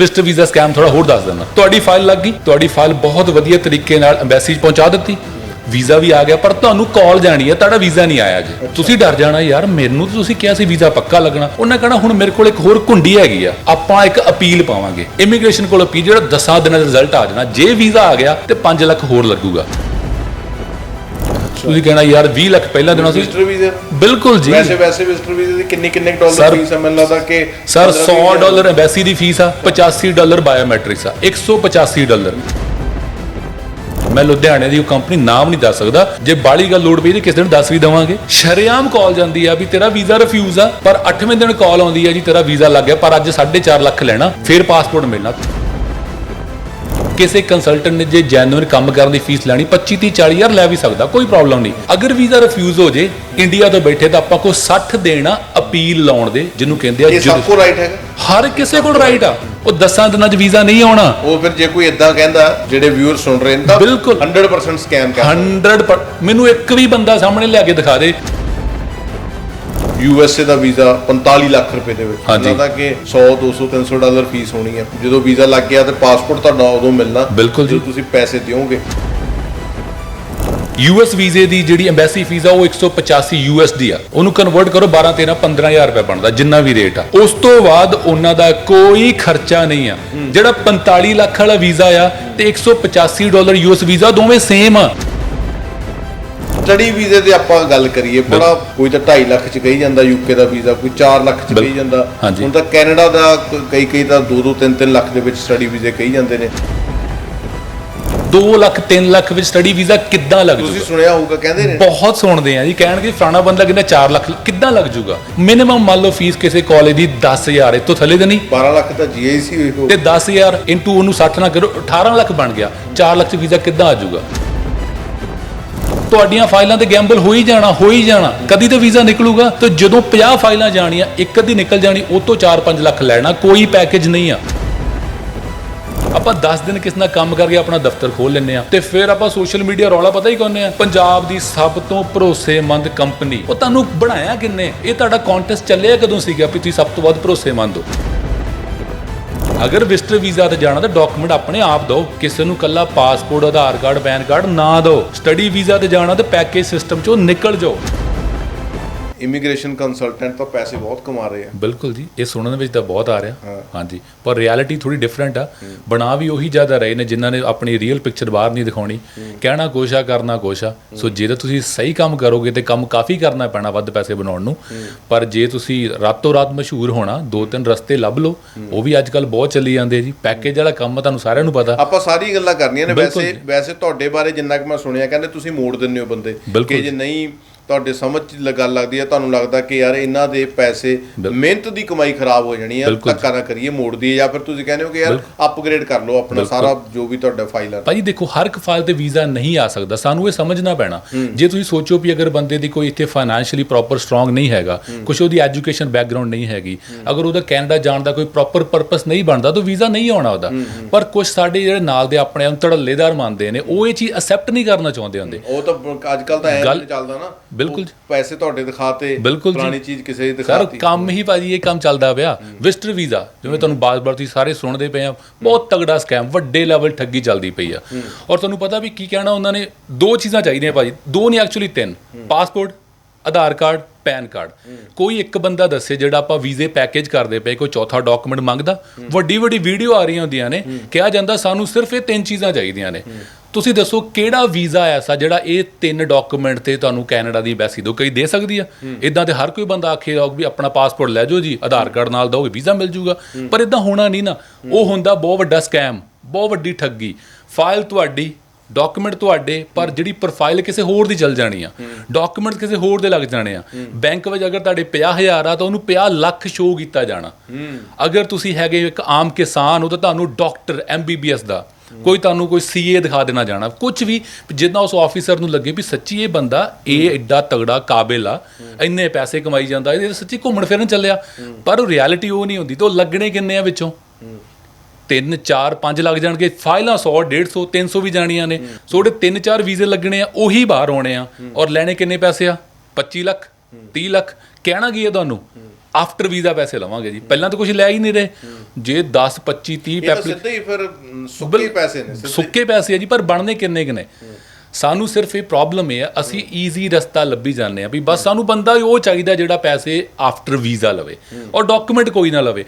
Visitor visa scam ਥੋੜਾ ਹੋਰ ਦੱਸ ਦਿੰਦਾ। ਤੁਹਾਡੀ ਫਾਈਲ ਲੱਗ ਗਈ। ਤੁਹਾਡੀ ਫਾਈਲ ਬਹੁਤ ਵਧੀਆ ਤਰੀਕੇ ਨਾਲ ਐਮਬੈਸੀ 'ਚ ਪਹੁੰਚਾ ਦਿੱਤੀ। ਵੀਜ਼ਾ ਵੀ ਆ ਗਿਆ ਪਰ ਤੁਹਾਨੂੰ ਕਾਲ ਜਾਣੀ ਹੈ ਤੁਹਾਡਾ ਵੀਜ਼ਾ ਨਹੀਂ ਆਇਆ ਜੀ। ਤੁਸੀਂ ਡਰ ਜਾਣਾ ਯਾਰ ਮੈਨੂੰ ਤਾਂ ਤੁਸੀਂ ਕਿਹਾ ਸੀ ਵੀਜ਼ਾ ਪੱਕਾ ਲੱਗਣਾ। ਉਹਨਾਂ ਕਹਣਾ ਹੁਣ ਮੇਰੇ ਕੋਲ ਇੱਕ ਹੋਰ ਕੁੰਡੀ ਹੈਗੀ ਆ। ਆਪਾਂ ਇੱਕ ਅਪੀਲ ਪਾਵਾਂਗੇ। ਇਮੀਗ੍ਰੇਸ਼ਨ ਕੋਲ ਅਪੀਲ ਜਿਹੜਾ 10 ਦਿਨਾਂ ਦਾ ਰਿਜ਼ਲਟ ਆ ਜਾਣਾ ਜੇ ਵੀਜ਼ਾ ਆ ਗਿਆ ਤੇ 5 ਲੱਖ ਹੋਰ ਲੱਗੂਗਾ। ਤੁਸੀਂ ਕਹਿਣਾ ਯਾਰ 20 ਲੱਖ ਪਹਿਲਾਂ ਦੇਣਾ ਸੀ? ਵਿਜ਼ਟਰ ਵੀਜ਼ੇ ਬਿਲਕੁਲ ਜੀ। ਵੈਸੇ ਵੈਸੇ ਵਿਜ਼ਟਰ ਵੀਜ਼ੇ ਦੀ ਕਿੰਨੀ ਕਿੰਨੇ ਡਾਲਰ ਫੀਸ ਹੈ ਮੈਨੂੰ ਲੱਗਦਾ ਕਿ ਸਰ 15 100 ਵੀਹ ਡਾਲਰ ਐਮਬੈਸੀ ਦੀ ਫੀਸ ਆ 85 ਡਾਲਰ ਬਾਇਓਮੈਟ੍ਰਿਕਸ ਆ 185 ਡਾਲਰ ਮੈਂ ਲੁਧਿਆਣੇ ਦੀ ਉਹ ਕੰਪਨੀ ਨਾਮ ਨਹੀਂ ਦੱਸ ਸਕਦਾ। ਜੇ ਬਾਲੀ ਗੱਲ ਲੋਡ ਪਈ ਤੇ ਕਿਸ ਦਿਨ ਦੱਸ ਵੀ ਦਵਾਂਗੇ। ਸ਼ਰੇਆਮ ਕਾਲ ਜਾਂਦੀ ਆ ਵੀ ਤੇਰਾ ਵੀਜ਼ਾ ਰਿਫਿਊਜ਼ ਆ ਪਰ 8ਵੇਂ ਦਿਨ ਕਾਲ ਆਉਂਦੀ ਆ ਜੀ ਤੇਰਾ ਵੀਜ਼ਾ ਲੱਗ ਗਿਆ ਪਰ ਅੱਜ 4.5 ਲੱਖ ਲੈਣਾ ਫਿਰ ਪਾਸਪੋਰਟ ਮਿਲਣਾ। ਕਿਸੇ ਕੰਸਲਟੈਂਟ ਨੇ ਜੇ ਜੈਨੂਇਨ ਕੰਮ ਕਰਨ ਦੀ ਫੀਸ ਲੈਣੀ 25 30 40 ਹਜ਼ਾਰ ਲੈ ਵੀ ਸਕਦਾ ਕੋਈ ਪ੍ਰੋਬਲਮ ਨਹੀਂ। ਅਗਰ ਵੀਜ਼ਾ ਰਿਫਿਊਜ਼ ਹੋ ਜੇ ਇੰਡੀਆ ਤੋਂ ਬੈਠੇ ਤਾਂ ਆਪਾਂ ਕੋ 60 ਦੇਣਾ ਅਪੀਲ ਲਾਉਣ ਦੇ ਜਿਹਨੂੰ ਕਹਿੰਦੇ ਆ ਇਹ ਸਭ ਕੋ ਰਾਈਟ ਹੈਗਾ। ਹਰ ਕਿਸੇ ਕੋਲ ਰਾਈਟ ਆ। ਉਹ 10 ਦਿਨਾਂ 'ਚ ਵੀਜ਼ਾ ਨਹੀਂ ਆਉਣਾ। ਉਹ ਫਿਰ ਜੇ ਕੋਈ ਇਦਾਂ ਕਹਿੰਦਾ ਜਿਹੜੇ ਵਿਊਅਰ ਸੁਣ ਰਹੇ ਨੇ ਤਾਂ ਬਿਲਕੁਲ। 100% ਸਕੈਮ ਕਰ 100 ਪਰ- ਮੈਨੂੰ ਇੱਕ ਵੀ ਬੰਦਾ ਸਾਹਮਣੇ ਲਿਆ ਕੇ ਦਿਖਾ ਦੇ। ਯੂ ਐਸ ਏ ਦਾ ਵੀਜ਼ਾ 45 ਲੱਖ ਰੁਪਏ ਦੇ ਵਿੱਚ। ਹਾਂਜੀ। ਕਿ 100 200 300 ਡਾਲਰ ਫੀਸ ਹੋਣੀ ਹੈ ਜਦੋਂ ਵੀਜ਼ਾ ਲੱਗ ਗਿਆ ਤੇ ਪਾਸਪੋਰਟ ਤੁਹਾਡਾ ਉਦੋਂ ਮਿਲਣਾ। ਬਿਲਕੁਲ ਜੀ। ਜਦੋਂ ਤੁਸੀਂ ਪੈਸੇ ਦਿਓਗੇ। ਯੂਐਸ ਵੀਜ਼ੇ ਦੀ ਜਿਹੜੀ ਐਮਬੈਸੀ ਫੀਸ ਆ ਉਹ 185 ਯੂਐਸਡੀ ਆ। ਉਹਨੂੰ ਕਨਵਰਟ ਕਰੋ 12 13 15000 ਰੁਪਏ ਬਣਦਾ ਜਿੰਨਾ ਵੀ ਰੇਟ ਆ। ਉਸ ਤੋਂ ਬਾਅਦ ਉਹਨਾਂ ਦਾ ਕੋਈ ਖਰਚਾ ਨਹੀਂ ਆ। ਜਿਹੜਾ 45 ਲੱਖ ਵਾਲਾ ਵੀਜ਼ਾ ਆ ਤੇ 185 ਡਾਲਰ ਯੂਐਸ ਵੀਜ਼ਾ ਦੋਵੇਂ ਸੇਮ ਆ। ਸਟੱਡੀ ਵੀਜ਼ੇ ਦੀ ਆਪਾਂ ਗੱਲ ਕਰੀਏ ਬੜਾ ਕੋਈ ਤਾਂ 2.5 ਲੱਖ ਚ ਕਹੀ ਜਾਂਦਾ ਯੂਕੇ ਦਾ ਵੀਜ਼ਾ ਕੋਈ 4 ਲੱਖ ਚ ਕਹੀ ਜਾਂਦਾ। ਹੁਣ ਤਾਂ ਕੈਨੇਡਾ ਦਾ ਕਈ ਕਈ ਤਾਂ 2 2 3 3 ਲੱਖ ਦੇ ਵਿੱਚ ਸਟੱਡੀ ਵੀਜ਼ੇ ਕਹੀ ਜਾਂਦੇ ਨੇ। 2 ਲੱਖ 3 ਲੱਖ ਵਿੱਚ ਸਟੱਡੀ ਵੀਜ਼ਾ ਕਿੱਦਾਂ ਲੱਗ ਤੁਸੀਂ ਜੂਗਾ? ਸੁਣਿਆ ਹੋਊਗਾ ਕਹਿੰਦੇ ਨੇ। ਬਹੁਤ ਸੁਣਦੇ ਆ ਜੀ ਕਹਿਣਗੇ ਫਲਾਣਾ ਬੰਦਾ ਕਹਿੰਦਾ 4 ਲੱਖ ਕਿੱਦਾਂ ਲੱਗ ਜੂਗਾ? ਮਿਨੀਮਮ ਮੰਨ ਲਓ ਫੀਸ ਕਿਸੇ ਕਾਲਜ ਦੀ 10000 ਇਸ ਤੋਂ ਥੱਲੇ ਤਾਂ ਨਹੀਂ। 12 ਲੱਖ ਤਾਂ ਜੀਆਈਸੀ ਹੋਈ ਹੋ ਤੇ 10000 ਇਨਟੂ ਉਹਨੂੰ 60 ਨਾ ਕਰੋ 18 ਲੱਖ ਬਣ ਗਿਆ। 4 ਲੱਖ ਚ ਵੀਜ਼ਾ ਕਿੱਦਾਂ ਆ ਜਾਊਗਾ ਤੁਹਾਡੀਆਂ ਫਾਈਲਾਂ ਤੇ ਗੈਂਬਲ ਹੋ ਹੀ ਜਾਣਾ, ਹੋ ਹੀ ਜਾਣਾ। ਕਦੀ ਤਾਂ ਵੀਜ਼ਾ ਨਿਕਲੂਗਾ ਤੇ ਜਦੋਂ 50 ਫਾਈਲਾਂ ਜਾਣੀਆਂ, ਇੱਕ ਅੱਧੀ ਨਿਕਲ ਜਾਣੀ, ਉਹ ਤੋਂ 4-5 ਲੱਖ ਲੈਣਾ, ਕੋਈ ਪੈਕੇਜ ਨਹੀਂ ਆ। ਆਪਾਂ 10 ਦਿਨ ਕਿਸ ਨਾਲ ਕੰਮ ਕਰਕੇ ਆਪਣਾ ਦਫ਼ਤਰ ਖੋਲ ਲੈਂਦੇ ਆ ਤੇ ਫਿਰ ਆਪਾਂ ਸੋਸ਼ਲ ਮੀਡੀਆ ਰੌਲਾ ਪਤਾ ਹੀ ਕੋਨੇ ਆ ਪੰਜਾਬ ਦੀ ਸਭ ਤੋਂ ਭਰੋਸੇਮੰਦ ਕੰਪਨੀ। ਉਹ ਤੁਹਾਨੂੰ ਬਣਾਇਆ ਕਿੰਨੇ? ਇਹ ਤੁਹਾਡਾ ਕੰਟੈਸਟ ਚੱਲਿਆ ਕਦੋਂ ਸੀਗਾ ਵੀ ਤੁਸੀਂ ਸਭ ਤੋਂ ਵੱਧ ਭਰੋਸੇਮੰਦ ਹੋ? ਅਗਰ ਵਿਜ਼ਟਰ ਵੀਜ਼ਾ ਤੇ ਜਾਣਾ ਤਾਂ ਡਾਕੂਮੈਂਟ ਆਪਣੇ ਆਪ ਦਿਓ। ਕਿਸੇ ਨੂੰ ਕੱਲਾ passport Aadhaar card pan card ਨਾ ਦਿਓ। ਸਟੱਡੀ ਵੀਜ਼ਾ ਤੇ ਜਾਣਾ ਤਾਂ ਪੈਕੇਜ ਸਿਸਟਮ ਚੋਂ ਨਿਕਲ ਜਾਓ। ਇਮੀਗ੍ਰੇਸ਼ਨ ਕੰਸਲਟੈਂਟ ਤਾਂ ਪੈਸੇ ਬਹੁਤ ਕਮਾ ਰਹੇ ਆ। ਬਿਲਕੁਲ ਜੀ ਇਹ ਸੁਣਨ ਵਿੱਚ ਤਾਂ ਬਹੁਤ ਆ ਰਿਹਾ। ਹਾਂਜੀ ਪਰ ਰਿਐਲਿਟੀ ਥੋੜੀ ਡਿਫਰੈਂਟ ਆ। ਬਣਾ ਵੀ ਉਹੀ ਜ਼ਿਆਦਾ ਰਹੇ ਨੇ ਜਿਨ੍ਹਾਂ ਨੇ ਆਪਣੀ ਰੀਅਲ ਪਿਕਚਰ ਬਾਹਰ ਨਹੀਂ ਦਿਖਾਉਣੀ। ਕਹਿਣਾ ਕੋਸ਼ਾ ਕਰਨਾ ਕੋਸ਼ਾ। ਸੋ ਜੇ ਤਾਂ ਤੁਸੀਂ ਸਹੀ ਕੰਮ ਕਰੋਗੇ ਤੇ ਕੰਮ ਕਾਫੀ ਕਰਨਾ ਪੈਣਾ ਵੱਧ ਪੈਸੇ ਬਣਾਉਣ ਨੂੰ। ਪਰ ਜੇ ਤੁਸੀਂ ਰਾਤੋਂ ਰਾਤ ਮਸ਼ਹੂਰ ਹੋਣਾ ਦੋ ਤਿੰਨ ਰਸਤੇ ਲੱਭ ਲਓ ਉਹ ਵੀ ਅੱਜ ਕੱਲ ਬਹੁਤ ਚੱਲੀ ਜਾਂਦੇ ਜੀ। ਪੈਕੇਜ ਵਾਲਾ ਕੰਮ ਤੁਹਾਨੂੰ ਸਾਰਿਆਂ ਨੂੰ ਪਤਾ। ਆਪਾਂ ਸਾਰੀ ਗੱਲਾਂ ਕਰਨੀਆਂ ਨੇ। ਵੈਸੇ ਵੈਸੇ ਤੁਹਾਡੇ ਬਾਰੇ ਜਿੰਨਾ ਕਿ ਮੈਂ ਸੁਣਿਆ ਕਹਿੰਦੇ ਤੁਸੀਂ ਮੋੜ ਦਿੰਦੇ ਹੋ ਬੰਦੇ ਕਿ ਜੇ। ਨਹੀਂ ਤੁਹਾਡੇ ਸਮਝ ਚ ਗੱਲ ਲੱਗਦੀ ਹੈ ਤੁਹਾਨੂੰ ਲੱਗਦਾ ਕਿ ਯਾਰ ਇਹਨਾਂ ਦੇ ਪੈਸੇ ਮਿਹਨਤ ਦੀ ਕਮਾਈ ਖਰਾਬ ਹੋ ਜਾਣੀ ਹੈ। ਧੱਕਾ ਨਾ ਕਰੀਏ ਮੋੜ ਦਈਏ ਜਾਂ ਫਿਰ ਤੁਸੀਂ ਕਹਿੰਦੇ ਹੋ ਕਿ ਯਾਰ ਅਪਗ੍ਰੇਡ ਕਰ ਲਓ ਆਪਣਾ ਸਾਰਾ ਜੋ ਵੀ ਤੁਹਾਡਾ ਫਾਈਲ ਆ। ਭਾਜੀ ਦੇਖੋ ਹਰ ਇੱਕ ਫਾਈਲ ਤੇ ਵੀਜ਼ਾ ਨਹੀਂ ਆ ਸਕਦਾ। ਸਾਨੂੰ ਇਹ ਸਮਝਣਾ ਪੈਣਾ। ਜੇ ਤੁਸੀਂ ਸੋਚੋ ਵੀ ਅਗਰ ਬੰਦੇ ਦੀ ਕੋਈ ਇੱਥੇ ਫਾਈਨੈਂਸ਼ੀਅਲੀ ਪ੍ਰੋਪਰ ਸਟਰੋਂਗ ਨਹੀਂ ਹੈਗਾ ਕੁਝ ਉਹਦੀ ਐਜੂਕੇਸ਼ਨ ਬੈਕਗ੍ਰਾਉਂਡ ਨਹੀਂ ਹੈਗੀ ਅਗਰ ਉਹਦਾ ਕੈਨੇਡਾ ਜਾਣ ਦਾ ਕੋਈ ਪ੍ਰੋਪਰ ਪਰਪਸ ਨਹੀਂ ਬਣਦਾ ਤਾਂ ਵੀਜ਼ਾ ਨਹੀਂ ਆਉਣਾ ਉਹਦਾ। ਪਰ ਕੁਝ ਸਾਡੇ ਜਿਹੜੇ ਨਾਲ ਦੇ ਆਪਣੇ ਨੂੰ ਧੜੱਲੇਦਾਰ ਮੰਨਦੇ ਨੇ ਉਹ ਇਹ ਚੀਜ਼ ਅਸੈਪਟ ਨਹੀਂ ਕਰਨਾ ਚਾਹੁੰਦੇ ਹੁੰਦੇ। ਉਹ ਤਾਂ ਅੱਜ ਕੱਲ ਤਾਂ ਐਂ ਚੱਲਦਾ ਨਾ। ਬਿਲਕੁਲ ਪੈਸੇ ਤੁਹਾਡੇ ਦਿਖਾਤੇ। ਪੁਰਾਣੀ ਚੀਜ਼ ਕਿਸੇ ਦੀ ਸਰ ਦਿਖਾਤੀ। ਕੰਮ ਹੀ ਭਾਜੀ ਇਹ ਕੰਮ ਚੱਲਦਾ ਪਿਆ। ਵਿਜ਼ਟਰ ਵੀਜ਼ਾ ਜਿਵੇਂ ਤੁਹਾਨੂੰ ਬਾਰ-ਬਾਰ ਤੁਸੀਂ ਸਾਰੇ ਸੁਣਦੇ ਪਏ ਆ ਬਹੁਤ ਤਗੜਾ ਸਕੈਮ ਵੱਡੇ ਲੈਵਲ ਠੱਗੀ ਚੱਲਦੀ ਪਈ ਆ। ਔਰ ਤੁਹਾਨੂੰ ਪਤਾ ਵੀ ਕੀ ਕਹਿਣਾ ਉਹਨਾਂ ਨੇ ਦੋ ਚੀਜ਼ਾਂ ਚਾਹੀਦੀਆਂ ਭਾਜੀ। ਦੋ ਨਹੀਂ ਐਕਚੁਅਲੀ ਤਿੰਨ। Passport Aadhaar card pan card. ਕੋਈ ਇੱਕ ਬੰਦਾ ਦੱਸੇ ਜਿਹੜਾ ਆਪਾਂ ਵੀਜ਼ੇ ਪੈਕੇਜ ਕਰਦੇ ਪਏ ਕੋਈ ਚੌਥਾ ਡਾਕੂਮੈਂਟ ਮੰਗਦਾ। ਵੱਡੀ ਵੱਡੀ ਵੀਡੀਓ ਆ ਰਹੀਆਂ ਹੁੰਦੀਆਂ ਨੇ ਕਿਹਾ ਜਾਂਦਾ ਸਾਨੂੰ ਸਿਰਫ ਇਹ ਤਿੰਨ ਚੀਜ਼ਾਂ ਚਾਹੀਦੀਆਂ ਨੇ। ਤੁਸੀਂ ਦੱਸੋ ਕਿਹੜਾ ਵੀਜ਼ਾ ਐਸਾ ਜਿਹੜਾ ਇਹ ਤਿੰਨ ਡਾਕੂਮੈਂਟ ਤੇ ਤੁਹਾਨੂੰ ਕੈਨੇਡਾ ਦੀ ਐਮਬੈਸੀ ਤੋਂ ਕਈ ਦੇ ਸਕਦੀ ਆ? ਇਦਾਂ ਤੇ ਹਰ ਕੋਈ ਬੰਦਾ ਆਖੇਗਾ ਵੀ ਆਪਣਾ ਪਾਸਪੋਰਟ ਲੈ ਜਾਓ ਜੀ ਆਧਾਰ ਕਾਰਡ ਨਾਲ ਦੋਗੇ ਵੀਜ਼ਾ ਮਿਲ ਜੂਗਾ। ਪਰ ਇਦਾਂ ਹੋਣਾ ਨਹੀਂ ਨਾ। ਉਹ ਹੁੰਦਾ ਬਹੁਤ ਵੱਡਾ ਸਕੈਮ ਬਹੁਤ ਵੱਡੀ ਠੱਗੀ। ਫਾਈਲ ਤੁਹਾਡੀ ਡਾਕੂਮੈਂਟ ਤੁਹਾਡੇ ਪਰ ਜਿਹੜੀ ਪ੍ਰੋਫਾਈਲ ਕਿਸੇ ਹੋਰ ਦੀ ਚੱਲ ਜਾਣੀ ਆ। ਡਾਕੂਮੈਂਟ ਕਿਸੇ ਹੋਰ ਦੇ ਲੱਗ ਜਾਣੇ ਆ। ਬੈਂਕ ਵਿੱਚ ਅਗਰ ਤੁਹਾਡੇ 50000 ਆ ਤਾਂ ਉਹਨੂੰ 50 ਲੱਖ ਸ਼ੋ ਕੀਤਾ ਜਾਣਾ। ਅਗਰ ਤੁਸੀਂ ਹੈਗੇ ਇੱਕ ਆਮ ਕਿਸਾਨ ਹੋ ਤਾਂ ਤੁਹਾਨੂੰ ਡਾਕਟਰ ਐਮਬੀਬੀਐਸ ਦਾ। ਕੋਈ ਤੁਹਾਨੂੰ ਕੋਈ ਸੀਏ ਦਿਖਾ ਦੇਣਾ ਜਾਣਾ ਕੁਝ ਵੀ, ਜਿੱਦਾਂ ਉਸ ਆਫੀਸਰ ਨੂੰ ਲੱਗੇ ਵੀ ਸੱਚੀ ਇਹ ਬੰਦਾ, ਇਹ ਐਡਾ ਤਗੜਾ ਕਾਬਿਲ ਆ, ਇੰਨੇ ਪੈਸੇ ਕਮਾਈ ਜਾਂਦਾ ਇਹ ਸੱਚੀ ਘੁੰਮਣ ਫਿਰਨ ਚੱਲਿਆ। ਪਰ ਰਿਐਲਿਟੀ ਉਹ ਨਹੀਂ ਹੁੰਦੀ, ਤੇ ਉਹ ਲੱਗਣੇ ਕਿੰਨੇ ਆ ਵਿੱਚੋਂ? 3 4 5 ਲੱਗ ਜਾਣਗੇ, ਫਾਈਲਾਂ 100 150 300 ਵੀ ਜਾਣੀਆਂ ਨੇ। ਸੋ ਉਹਦੇ 3 4 ਵੀਜ਼ੇ ਲੱਗਣੇ ਆ, ਉਹੀ ਬਾਹਰ ਆਉਣੇ ਆ। ਔਰ ਲੈਣੇ ਕਿੰਨੇ ਪੈਸੇ ਆ? 25 ਲੱਖ। 30 ਲੱਖ ਕਹਿਣਾ ਕੀ ਹੈ ਤੁਹਾਨੂੰ? ਆਫਟਰ ਵੀਜ਼ਾ ਪੈਸੇ ਲਵਾਂਗੇ ਜੀ। ਪਹਿਲਾਂ ਤਾਂ ਕੁਝ ਲੈ ਹੀ ਨਹੀਂ ਰਹੇ। ਜੇ 10 25 30 ਇਹ ਤਾਂ ਪੈਪਲੀ ਸਿੱਧੇ ਹੀ ਫਿਰ ਸੁੱਕੇ ਪੈਸੇ ਨੇ ਸਿੱਧੇ। ਸੁੱਕੇ ਪੈਸੇ ਆ ਜੀ ਪਰ ਬਣਨੇ ਕਿੰਨੇ ਕਿਨੇ ਸਾਨੂੰ ਸਿਰਫ ਇਹ ਪ੍ਰੋਬਲਮ ਇਹ ਆ ਅਸੀਂ ਈਜ਼ੀ ਰਸਤਾ ਲੱਭੀ ਜਾਂਦੇ ਆ ਵੀ ਬਸ ਸਾਨੂੰ ਬੰਦਾ ਉਹ ਚਾਹੀਦਾ ਜਿਹੜਾ ਪੈਸੇ ਆਫਟਰ ਵੀਜ਼ਾ ਲਵੇ। ਔਰ ਡਾਕੂਮੈਂਟ ਕੋਈ ਨਾ ਲਵੇ।